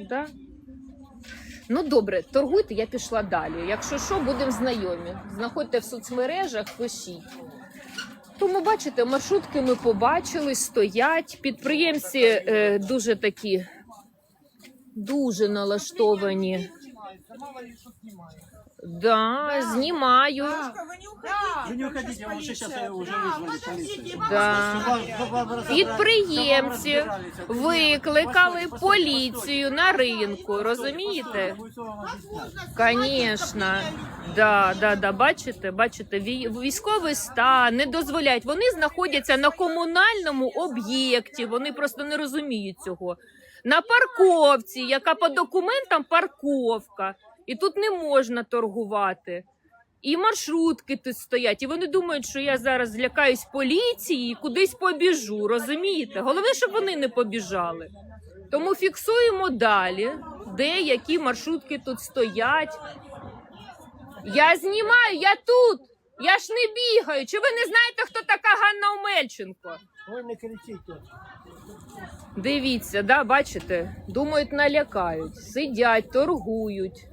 Да? Ну добре, торгуйте, я пішла далі. Якщо що, будемо знайомі. Знаходьте в соцмережах, пишіть. Тому бачите, маршрутки ми побачили, стоять. Підприємці е, дуже такі, дуже налаштовані. Да, знімаю. Вы не уходите, потому что сейчас уже вызвали полицию. Да. Підприємці викликали поліцію на ринку, розумієте? Звісно, да, да, да, бачите, бачите, вій- військовий стан не дозволяють. Вони знаходяться на комунальному об'єкті. Вони просто не розуміють цього. На парковці, яка по документам парковка, і тут не можна торгувати. І маршрутки тут стоять, і вони думають, що я зараз злякаюсь поліції і кудись побіжу. Розумієте? Головне, щоб вони не побіжали. Тому фіксуємо далі, де які маршрутки тут стоять. Я знімаю, я тут. Я ж не бігаю. Чи ви не знаєте, хто така Ганна Омельченко? Ой, не кричите. Дивіться, да, бачите? Думають, налякають. Сидять, торгують.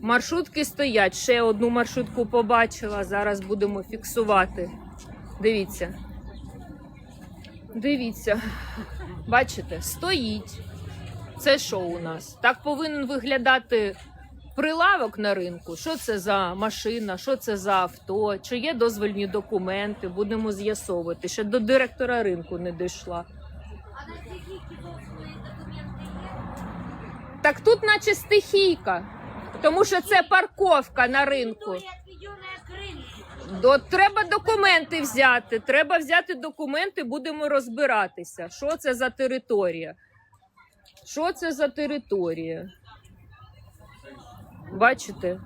Маршрутки стоять. Ще одну маршрутку побачила. Зараз будемо фіксувати. Дивіться. Дивіться. Бачите, стоїть. Це що у нас? Так повинен виглядати прилавок на ринку. Що це за машина, що це за авто, чи є дозвольні документи. Будемо з'ясовувати. Ще до директора ринку не дійшла. А на дозволи документи є? Так тут наче стихійка, тому що це парковка на ринку. До, треба документи взяти. Треба взяти документи, будемо розбиратися. Що це за територія? Що це за територія? Бачите?